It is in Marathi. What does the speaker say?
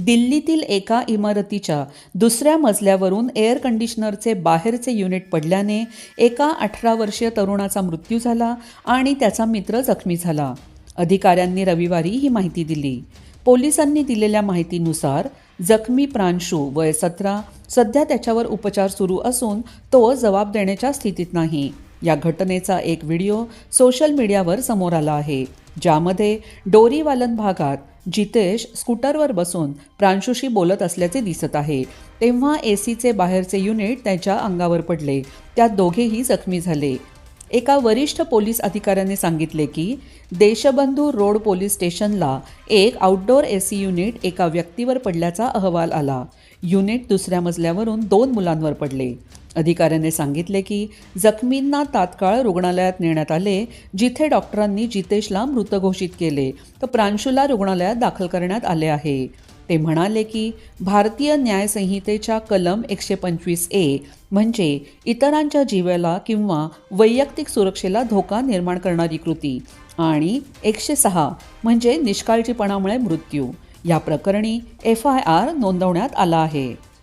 दिल्लीतील एका इमारतीच्या दुसऱ्या मजल्यावरून एअर कंडिशनरचे बाहेरचे युनिट पडल्याने एका अठरा वर्षीय तरुणाचा मृत्यू झाला आणि त्याचा मित्र जखमी झाला. अधिकाऱ्यांनी रविवारी ही माहिती दिली. पोलिसांनी दिलेल्या माहितीनुसार जखमी प्रांशू वय सतरा सध्या त्याच्यावर उपचार सुरू असून तो जबाब देण्याच्या स्थितीत नाही. या घटनेचा एक व्हिडिओ सोशल मीडियावर समोर आला आहे ज्यामध्ये डोरीवालन भागात जितेश स्कूटरवर बसून प्रांशुशी बोलत असल्याचे दिसत आहे. तेव्हा ए सीचे बाहेरचे युनिट त्याच्या अंगावर पडले. त्यात दोघेही जखमी झाले. एका वरिष्ठ पोलीस अधिकाऱ्याने सांगितले की देशबंधू रोड पोलीस स्टेशनला एक आउटडोअर ए सी युनिट एका व्यक्तीवर पडल्याचा अहवाल आला. युनिट दुसऱ्या मजल्यावरून दोन मुलांवर पडले. अधिकाऱ्याने सांगितले की जखमींना तात्काळ रुग्णालयात नेण्यात आले जिथे डॉक्टरांनी जितेशला मृत घोषित केले. तर प्रांशुला रुग्णालयात दाखल करण्यात आले आहे. ते म्हणाले की भारतीय न्यायसंहितेच्या कलम एकशे पंचवीस ए म्हणजे इतरांच्या जीवाला किंवा वैयक्तिक सुरक्षेला धोका निर्माण करणारी कृती आणि एकशे सहा म्हणजे निष्काळजीपणामुळे मृत्यू. या प्रकरणी एफ आय आर नोंदवण्यात आला आहे.